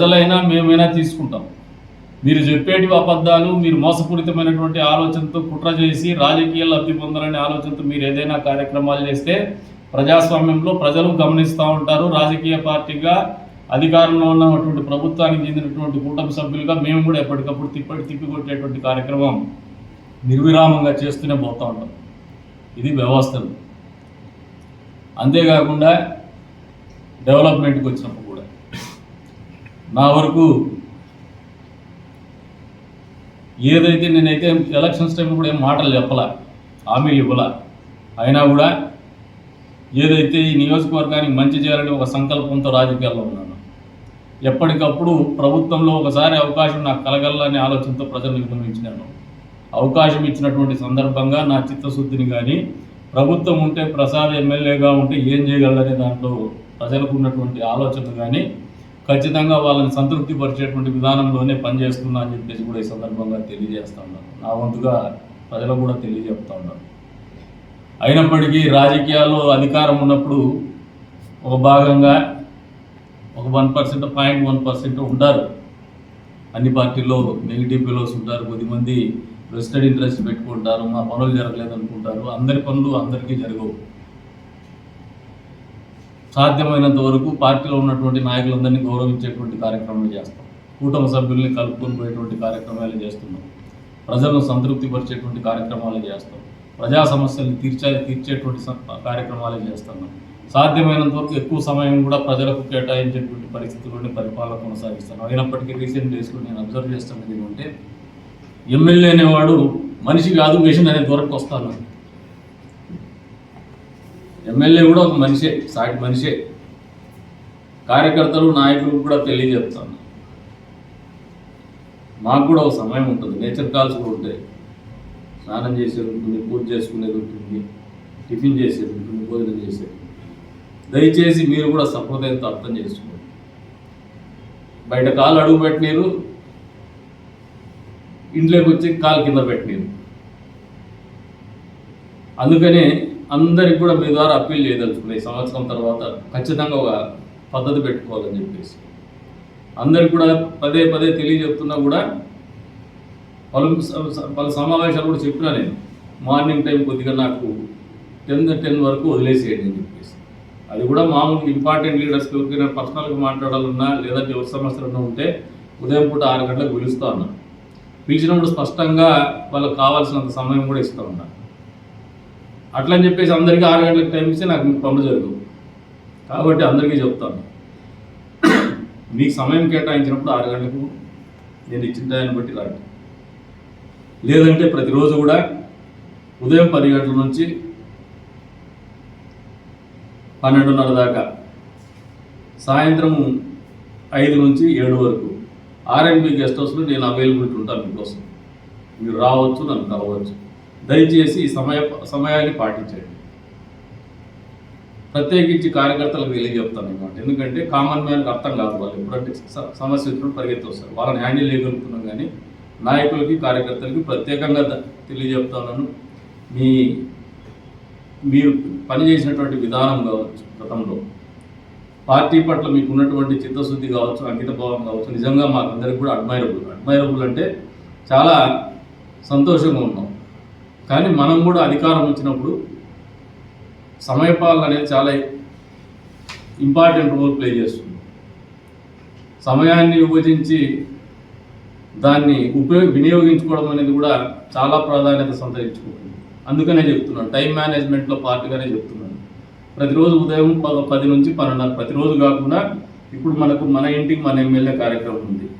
ప్రజలైనా మేమైనా తీసుకుంటాం. మీరు చెప్పేటివి అబద్ధాలు మీరు మోసపూరితమైనటువంటి ఆలోచనతో కుట్ర చేసి రాజకీయ లబ్ధి పొందాలనే ఆలోచనతో మీరు ఏదైనా కార్యక్రమాలు చేస్తే ప్రజాస్వామ్యంలో ప్రజలు గమనిస్తూ ఉంటారు. రాజకీయ పార్టీగా అధికారంలో ఉన్నటువంటి ప్రభుత్వానికి చెందినటువంటి కూటమి సభ్యులుగా మేము కూడా ఎప్పటికప్పుడు తిప్పటి తిప్పికొట్టేటువంటి కార్యక్రమం నిర్విరామంగా చేస్తూనే పోతూ ఉంటాం. ఇది వ్యవస్థలు. అంతేకాకుండా డెవలప్మెంట్కి వచ్చినప్పుడు నా వరకు ఏదైతే నేనైతే ఎలక్షన్స్ టైంలో కూడా ఏం మాటలు చెప్పలా హామీలు ఇవ్వలా అయినా కూడా ఏదైతే ఈ నియోజకవర్గానికి మంచి చేయాలని ఒక సంకల్పంతో రాజకీయాల్లో ఉన్నాను. ఎప్పటికప్పుడు ప్రభుత్వంలో ఒకసారి అవకాశం నాకు కలగలని ఆలోచనతో ప్రజలను విన్నవించినాను. అవకాశం ఇచ్చినటువంటి సందర్భంగా నా చిత్తశుద్ధిని కానీ ప్రభుత్వం ఉంటే ప్రసాద్ ఎమ్మెల్యేగా ఉంటే ఏం చేయగలరనే దాంట్లో ప్రజలకు ఉన్నటువంటి ఆలోచన కానీ ఖచ్చితంగా వాళ్ళని సంతృప్తి పరిచేటువంటి విధానంలోనే పనిచేస్తున్నా అని చెప్పేసి కూడా ఈ సందర్భంగా తెలియజేస్తా ఉన్నాను. నా వంతుగా ప్రజలకు కూడా తెలియజెప్తా ఉన్నాను. అయినప్పటికీ రాజకీయాల్లో అధికారం ఉన్నప్పుడు ఒక భాగంగా ఒక one percent point one percent ఉంటారు అన్ని పార్టీల్లో నెగిటివ్ పిలోస్ ఉంటారు. కొద్దిమంది వెస్టెడ్ ఇంట్రెస్ట్ పెట్టుకుంటారు. మా పనులు జరగలేదు అనుకుంటారు అందరి పనులు అందరికీ జరగవు. సాధ్యమైనంత వరకు పార్టీలో ఉన్నటువంటి నాయకులందరినీ గౌరవించేటువంటి కార్యక్రమాలు చేస్తాం. కూటమి సభ్యుల్ని కలుపుకొని పోయేటువంటి కార్యక్రమాలు చేస్తున్నాం. ప్రజలను సంతృప్తిపరిచేటువంటి కార్యక్రమాలు చేస్తాం. ప్రజా సమస్యలను తీర్చే తీర్చేటువంటి కార్యక్రమాలు చేస్తున్నాం సాధ్యమైనంత వరకు ఎక్కువ సమయం కూడా ప్రజలకు కేటాయించేటువంటి పరిస్థితుల్లోనే పరిపాలన కొనసాగిస్తాను అయినప్పటికీ రీసెంట్ డేస్లో నేను అబ్జర్వ్ చేస్తున్నది ఏమంటే ఎమ్మెల్యే అనేవాడు మనిషి కాదు మిషన్ అనే దూరకు వస్తాను ఎమ్మెల్యే కూడా ఒక మనిషే సాటి మనిషే. కార్యకర్తలు నాయకులు కూడా తెలియజెప్తాను మాకు కూడా ఒక సమయం ఉంటుంది. నేచర్ కాల్స్ కూడా ఉంటాయి. స్నానం చేసేది ఉంటుంది పూజ చేసుకునేది ఉంటుంది టిఫిన్ చేసేది ఉంటుంది భోజనం చేసేది దయచేసి మీరు కూడా సహృదయంతో అర్థం చేసుకోండి. బయట కాలు అడుగు పెట్టినీరు ఇంట్లోకి వచ్చి కాలు కింద పెట్టినీరు. అందుకనే అందరికి కూడా మీ ద్వారా అప్పీల్ చేయదలుచుకున్నాయి ఈ సంవత్సరం తర్వాత ఖచ్చితంగా ఒక పద్ధతి పెట్టుకోవాలని చెప్పేసి. అందరికి కూడా పదే పదే తెలియజెప్తున్నా కూడా పలు పలు సమావేశాలు కూడా చెప్పినా నేను మార్నింగ్ టైం కొద్దిగా నాకు టెన్ టెన్ వరకు వదిలేసేయండి అని చెప్పేసి. అది కూడా మామూలు ఇంపార్టెంట్ లీడర్స్కి ఎవరికైనా పర్సనల్గా మాట్లాడాలన్నా లేదంటే ఎవరి సమస్యలన్నా ఉంటే ఉదయం పూట ఆరు గంటలకు పిలుస్తూ ఉన్నాను పిలిచినప్పుడు స్పష్టంగా వాళ్ళకి కావాల్సినంత సమయం కూడా ఇస్తూ అట్లా అట్లని చెప్పేసి అందరికీ ఆరు గంటలకు టైం ఇస్తే నాకు పనులు జరగవు. కాబట్టి అందరికీ చెప్తాను. మీకు సమయం కేటాయించినప్పుడు ఆరు గంటలకు నేను ఇచ్చిన టైంని బట్టి రండి లేదంటే ప్రతిరోజు కూడా ఉదయం పది గంటల నుంచి పన్నెండున్నర దాకా సాయంత్రం ఐదు నుంచి ఏడు వరకు ఆర్ఎండ్బి గెస్ట్ హౌస్లో నేను అవైలబిలిటీ ఉంటాను మీకోసం మీరు రావచ్చు నన్ను కలవచ్చు. దయచేసి ఈ సమయ సమయాన్ని పాటించండి. ప్రత్యేకించి కార్యకర్తలకు తెలియజెప్తాను అనమాట ఎందుకంటే కామన్ మ్యాన్కి అర్థం కాదు వాళ్ళు. ఎప్పుడంటే సమస్య వచ్చినప్పుడు పరిగెత్తి వస్తారు వాళ్ళని హ్యాండిల్ చేయగలుగుతున్నాం కానీ నాయకులకి కార్యకర్తలకి ప్రత్యేకంగా ద- తెలియజెప్తాను మీ మీరు పనిచేసినటువంటి విధానం కావచ్చు గతంలో. పార్టీ పట్ల మీకు ఉన్నటువంటి చిత్తశుద్ధి కావచ్చు అంకిత భావం కావచ్చు నిజంగా మాకందరికి కూడా అడ్మైరబుల్. అడ్మైరబుల్ అంటే చాలా సంతోషంగా ఉన్నాం. కానీ మనం కూడా అధికారం వచ్చినప్పుడు సమయపాలన అనేది చాలా ఇంపార్టెంట్ రోల్ ప్లే చేస్తుంది. సమయాన్ని విభజించి దాన్ని ఉపయోగ వినియోగించుకోవడం అనేది కూడా చాలా ప్రాధాన్యత సంతరించుకుంటుంది. అందుకనే చెప్తున్నాను టైం మేనేజ్మెంట్లో పార్ట్గానే చెప్తున్నాను. ప్రతిరోజు ఉదయం ప- పది నుంచి పన్నెండున్నర ప్రతిరోజు కాకుండా ఇప్పుడు మనకు మన ఇంటికి మన ఎమ్మెల్యే కార్యక్రమం ఉంది.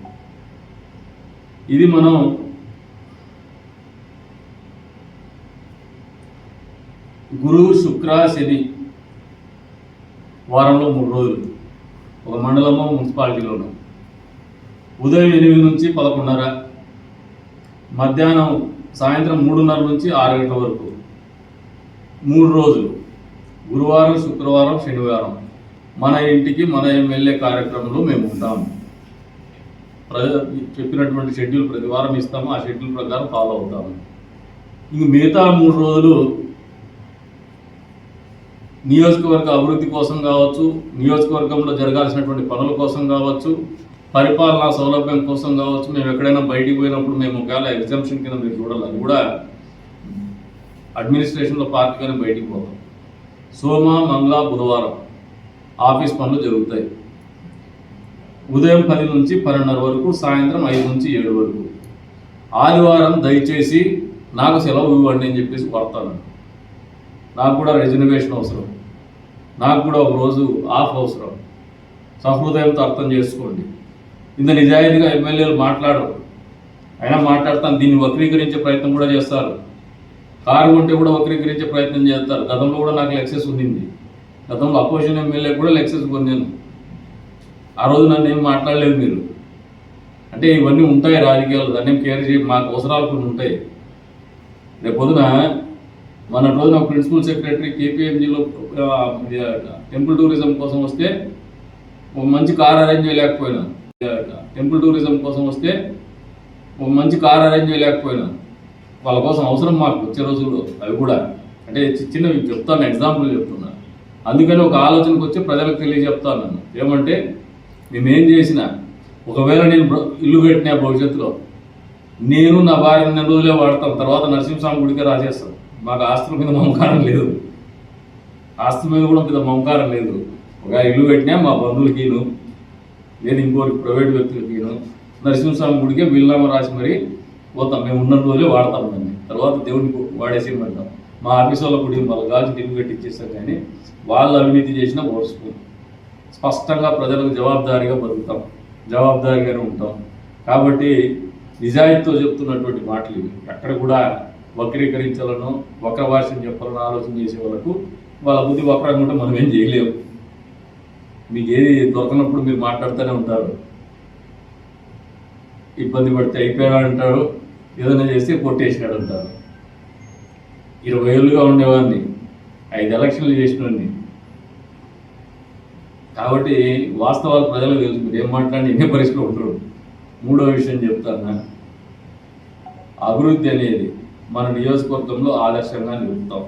ఇది మనం గురు శుక్ర శని వారంలో మూడు రోజులు. ఒక మండలమో మున్సిపాలిటీలోను ఉదయం ఎనిమిది నుంచి పదకొండున్నర మధ్యాహ్నం సాయంత్రం మూడున్నర నుంచి ఆరు గంటల వరకు. మూడు రోజులు. గురువారం శుక్రవారం శనివారం మన ఇంటికి మన ఎమ్మెల్యే కార్యక్రమంలో మేము ఉంటాము ప్రజ చెప్పినటువంటి షెడ్యూల్ ప్రతి వారం ఇస్తాము. ఆ షెడ్యూల్ ప్రకారం ఫాలో అవుతాము. ఇంక మిగతా మూడు రోజులు నియోజకవర్గ అభివృద్ధి కోసం కావచ్చు నియోజకవర్గంలో జరగాల్సినటువంటి పనుల కోసం కావచ్చు పరిపాలనా సౌలభ్యం కోసం కావచ్చు మేము ఎక్కడైనా బయటికి పోయినప్పుడు మేము ఒకవేళ ఎగ్జామ్షన్ కింద మీరు చూడాలి అది కూడా అడ్మినిస్ట్రేషన్లో పార్టీగానే బయటికి పోతాం సోమ మంగళ బుధవారం ఆఫీస్ పనులు జరుగుతాయి. ఉదయం పది నుంచి పన్నెండున్నర వరకు సాయంత్రం ఐదు నుంచి ఏడు వరకు. ఆదివారం దయచేసి నాకు సెలవు ఇవ్వండి అని చెప్పేసి కొడతాను నాకు కూడా రిజర్వేషన్ అవసరం. నాకు కూడా ఒకరోజు ఆఫ్ అవసరం. సహృదయంతో అర్థం చేసుకోండి. ఇంత నిజాయితీగా ఎమ్మెల్యేలు మాట్లాడరు. అయినా మాట్లాడతాను. దీన్ని వక్రీకరించే ప్రయత్నం కూడా చేస్తారు. కారు ఉంటే కూడా వక్రీకరించే ప్రయత్నం చేస్తారు. గతంలో కూడా నాకు లెక్సెస్ ఉండింది. గతంలో అపోజిషన్ ఎమ్మెల్యే కూడా లెక్సెస్ పొందాను ఆ రోజు నన్ను ఏం మాట్లాడలేదు మీరు. అంటే ఇవన్నీ ఉంటాయి రాజకీయాలు. దాన్ని కేర్ చేయ మాకు అవసరాలు కొన్ని ఉంటాయి. రేపు పొద్దున మన రోజున ప్రిన్సిపల్ సెక్రటరీ కేపీఎంజీలో టెంపుల్ టూరిజం కోసం వస్తే ఒక మంచి కార్ అరేంజ్ చేయలేకపోయినా. టెంపుల్ టూరిజం కోసం వస్తే ఒక మంచి కార్ అరేంజ్ చేయలేకపోయినా. వాళ్ళ కోసం అవసరం మాకు వచ్చే రోజుల్లో అవి కూడా. అంటే చిన్న చిన్నవి చెప్తాను ఎగ్జాంపుల్ చెప్తున్నా. అందుకని ఒక ఆలోచనకు వచ్చి ప్రజలకు తెలియజెప్తాను నన్ను. ఏమంటే మేమేం చేసినా ఒకవేళ నేను ఇల్లు కట్టినా భవిష్యత్తులో నేను నా భార్య రెండు రోజులే వాడతాం తర్వాత నరసింహస్వామి గుడికే రాజేస్తాను మాకు ఆస్తుల మీద మమకారం లేదు. ఆస్తి మీద కూడా పెద్ద మమకారం లేదు. ఒక ఇల్లు పెట్టినా మా బంధువులకిను లేదు ఇంకోటి ప్రైవేట్ వ్యక్తులకిను నరసింహస్వామి గుడికే బిల్లామ రాసి మరి పోతాం. మేము ఉన్న రోజులే వాడతాం దాన్ని. తర్వాత దేవుడికి పెడతాం. మా ఆఫీస్ వాళ్ళ గుడి వాళ్ళ గాజు పెట్టి కట్టించేస్తాం కానీ వాళ్ళు అవినీతి చేసినా ఓర్చుకోం స్పష్టంగా ప్రజలకు జవాబుదారీగా బతుకుతాం. జవాబుదారీగానే ఉంటాం. కాబట్టి నిజాయితీతో చెప్తున్నటువంటి మాటలు ఇవి. ఎక్కడ కూడా వక్రీకరించాలను వక్ర భాషను చెప్పాలని ఆలోచన చేసే వాళ్ళకు వాళ్ళ బుద్ధి వక్రంగా ఉంటే మనం ఏం చేయలేము. మీకు ఏది దొరకనప్పుడు మీరు మాట్లాడుతూనే ఉంటారు. ఇబ్బంది పడితే అయిపోయాడు అంటారు ఏదైనా చేస్తే కొట్టేసినాడు అంటారు ఇరవై ఏళ్ళుగా ఉండేవాడిని ఐదు ఎలక్షన్లు చేసినవాడిని కాబట్టి వాస్తవాలు ప్రజలకు తెలుసు మీరు ఏం మాట్లాడి ఎన్ని పరిస్థితులు ఉంటారు మూడో విషయం చెప్తాను. అభివృద్ధి అనేది మన నియోజకవర్గంలో ఆదర్శంగా నిలుపుతాం.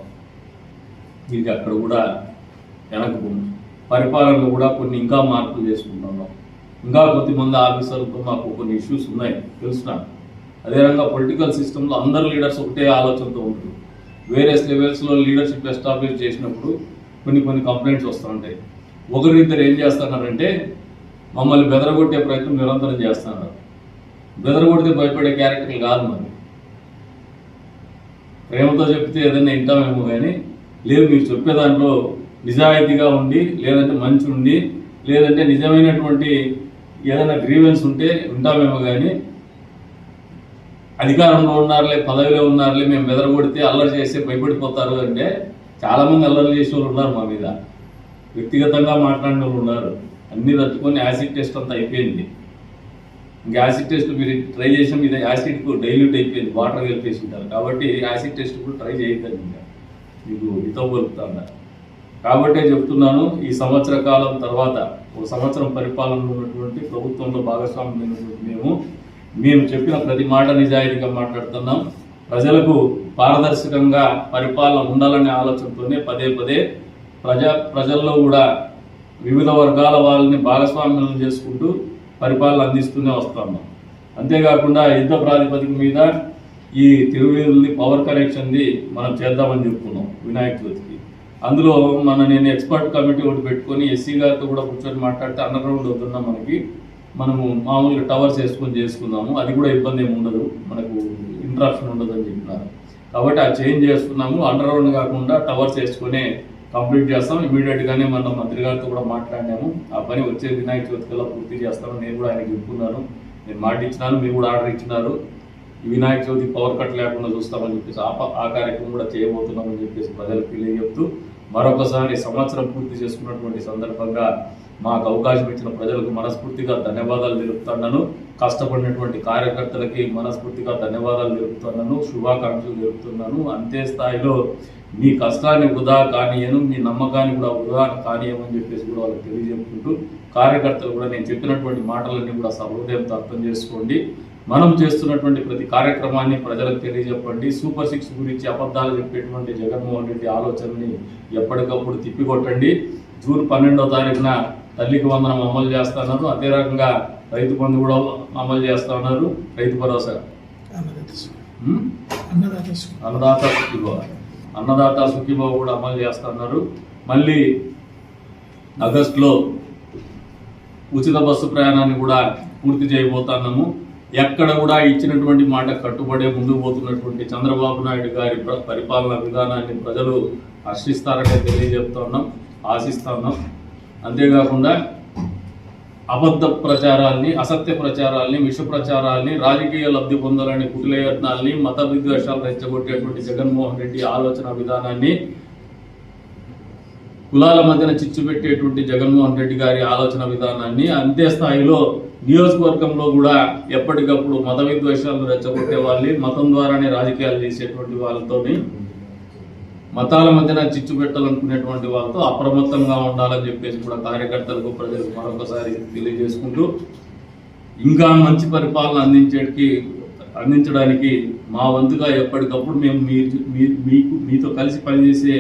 ఇది అక్కడ కూడా వెనక్కు పరిపాలనలో కూడా కొన్ని ఇంకా మార్పులు చేసుకుంటున్నాం ఇంకా కొద్దిమంది ఆఫీసర్లతో మాకు కొన్ని ఇష్యూస్ ఉన్నాయి. తెలుసు అదేవిధంగా పొలిటికల్ సిస్టంలో అందరు లీడర్స్ ఒకటే ఆలోచనతో ఉంటారు. వేరే లెవెల్స్లో లీడర్షిప్ ఎస్టాబ్లిష్ చేసినప్పుడు కొన్ని కొన్ని కంప్లైంట్స్ వస్తూ ఉంటాయి ఒకరిద్దరు ఏం చేస్తున్నారంటే మమ్మల్ని బెదరగొట్టే ప్రయత్నం నిరంతరం చేస్తున్నారు. బెదరగొడితే భయపడే క్యారెక్టర్లు కాదు మరి. ప్రేమతో చెప్తే ఏదైనా వింటామేమో కానీ లేదు మీరు చెప్పే దాంట్లో నిజాయితీగా ఉండి లేదంటే మంచి ఉండి లేదంటే నిజమైనటువంటి ఏదైనా గ్రీవెన్స్ ఉంటే ఉంటామేమో కానీ అధికారంలో ఉన్నారులే పదవిలో ఉన్నారులే మేము బెదరగొడితే అల్లరి చేస్తే భయపడిపోతారు అంటే చాలామంది అల్లరి చేసే వాళ్ళు ఉన్నారు మా మీద. వ్యక్తిగతంగా మాట్లాడిన వాళ్ళు ఉన్నారు. అన్నీ తట్టుకొని యాసిడ్ టెస్ట్ అంతా అయిపోయింది. ఇంకా యాసిడ్ టెస్ట్ మీరు ట్రై చేసాం ఇది యాసిడ్ డైల్యూట్ అయిపోయింది వాటర్ కలిపేసి ఉంటారు కాబట్టి యాసిడ్ టెస్ట్ కూడా ట్రై చేయొద్దండి ఇంకా. మీకు హితం పలుకుతాను కాబట్టే చెప్తున్నాను ఈ సంవత్సర కాలం తర్వాత ఒక సంవత్సరం పరిపాలనలో ఉన్నటువంటి ప్రభుత్వంలో భాగస్వామ్యం మేము మేము చెప్పిన ప్రతి మాట నిజాయితీగా మాట్లాడుతున్నాం. ప్రజలకు పారదర్శకంగా పరిపాలన ఉండాలనే ఆలోచనతోనే పదే పదే ప్రజా ప్రజల్లో కూడా వివిధ వర్గాల వాళ్ళని భాగస్వామ్యం చేసుకుంటూ పరిపాలన అందిస్తూనే వస్తున్నాం అంతేకాకుండా యుద్ధ ప్రాతిపదిక మీద ఈ తిరువీరుల్ని పవర్ కనెక్షన్ది మనం చేద్దామని చెప్పుకున్నాం వినాయక చవితికి. అందులో మన నేను ఎక్స్పర్ట్ కమిటీ ఒకటి పెట్టుకొని ఎస్సీ గారితో కూడా కూర్చొని మాట్లాడితే అండర్గ్రౌండ్ వద్దున్నా మనకి మనము మామూలుగా టవర్స్ వేసుకొని చేసుకుందాము. అది కూడా ఇబ్బంది ఏమి ఉండదు. మనకు ఇంట్రాక్షన్ ఉండదు అని చెప్పినారు. కాబట్టి ఆ చేంజ్ చేస్తున్నాము. అండర్ గ్రౌండ్ కాకుండా టవర్స్ వేసుకునే కంప్లీట్ చేస్తాం. ఇమీడియట్ గానే మన మంత్రి గారితో కూడా మాట్లాడినాము. ఆ పని వచ్చే వినాయక చవితి కల్లా పూర్తి చేస్తాను నేను కూడా ఆయనకి చెప్పుకున్నాను. నేను మాట ఇచ్చినాను మీరు కూడా ఆర్డర్ ఇచ్చినారు. ఈ వినాయక చవితి పవర్ కట్ లేకుండా చూస్తామని చెప్పేసి ఆ ప- ఆ కార్యక్రమం కూడా చేయబోతున్నామని చెప్పేసి ప్రజలకు తెలియజెప్తూ మరొకసారి సంవత్సరం పూర్తి చేసుకున్నటువంటి సందర్భంగా మాకు అవకాశం ఇచ్చిన ప్రజలకు మనస్ఫూర్తిగా ధన్యవాదాలు తెలుపుతున్నాను. కష్టపడినటువంటి కార్యకర్తలకి మనస్ఫూర్తిగా ధన్యవాదాలు తెలుపుతున్నాను శుభాకాంక్షలు తెలుపుతున్నాను. అంతే స్థాయిలో మీ కష్టాన్ని వృధా కానీయను మీ నమ్మకాన్ని కూడా వృధా కానీయమని చెప్పేసి కూడా వాళ్ళకి తెలియజెప్పుకుంటూ కార్యకర్తలు కూడా నేను చెప్పినటువంటి మాటలన్నీ కూడా సహృదయంతో అర్థం చేసుకోండి. మనం చేస్తున్నటువంటి ప్రతి కార్యక్రమాన్ని ప్రజలకు తెలియజెప్పండి. సూపర్ సిక్స్ గురించి అబద్ధాలు చెప్పేటువంటి జగన్మోహన్ రెడ్డి ఆలోచనని ఎప్పటికప్పుడు తిప్పికొట్టండి. జూన్ పన్నెండో తారీఖున తల్లికి వందనం అమలు చేస్తున్నారు అదే రకంగా రైతు బంధు కూడా అమలు చేస్తా ఉన్నారు. రైతు భరోసా. అన్నదాత సుఖీభవ. అన్నదాత సుఖీభవ. కూడా అమలు చేస్తున్నారు మళ్ళీ ఆగస్టులో ఉచిత బస్సు ప్రయాణాన్ని కూడా పూర్తి చేయబోతున్నాము. ఎక్కడ కూడా ఇచ్చినటువంటి మాట కట్టుబడే ముందుకు పోతున్నటువంటి చంద్రబాబు నాయుడు గారి ప్ర- పరిపాలన విధానాన్ని ప్రజలు హర్షిస్తారని తెలియజెప్తున్నాం ఆశిస్తున్నాం అంతేకాకుండా అబద్ధ ప్రచారాల్ని అసత్య ప్రచారాల్ని విష ప్రచారాల్ని రాజకీయ లబ్ధి పొందాలని కుటిలయత్నాల్ని మత విద్వేషాలు రెచ్చగొట్టేటువంటి జగన్మోహన్ రెడ్డి ఆలోచన విధానాన్ని కులాల మధ్యన చిచ్చు పెట్టేటువంటి జగన్మోహన్ రెడ్డి గారి ఆలోచన విధానాన్ని అంతే స్థాయిలో నియోజకవర్గంలో కూడా ఎప్పటికప్పుడు మత విద్వేషాలను రెచ్చగొట్టే వాళ్ళని మతం ద్వారానే రాజకీయాలు చేసేటువంటి వాళ్ళతోని మతాల మధ్యన చిచ్చు పెట్టాలనుకునేటువంటి వాళ్ళతో అప్రమత్తంగా ఉండాలని చెప్పేసి కూడా కార్యకర్తలకు ప్రజలకు మరొకసారి తెలియజేసుకుంటూ ఇంకా మంచి పరిపాలన అందించేటికి అందించడానికి మా వంతుగా ఎప్పటికప్పుడు మేము మీ మీకు మీతో కలిసి పనిచేసే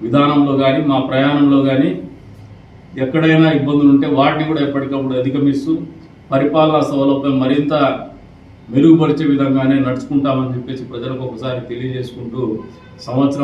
విధానంలో కానీ మా ప్రయాణంలో కానీ ఎక్కడైనా ఇబ్బందులు ఉంటే వాటిని కూడా ఎప్పటికప్పుడు అధిగమిస్తూ పరిపాలనా సౌలభ్యం మరింత మెరుగుపరిచే విధంగానే నడుచుకుంటామని చెప్పేసి ప్రజలకు ఒకసారి తెలియజేసుకుంటూ సంవత్సరం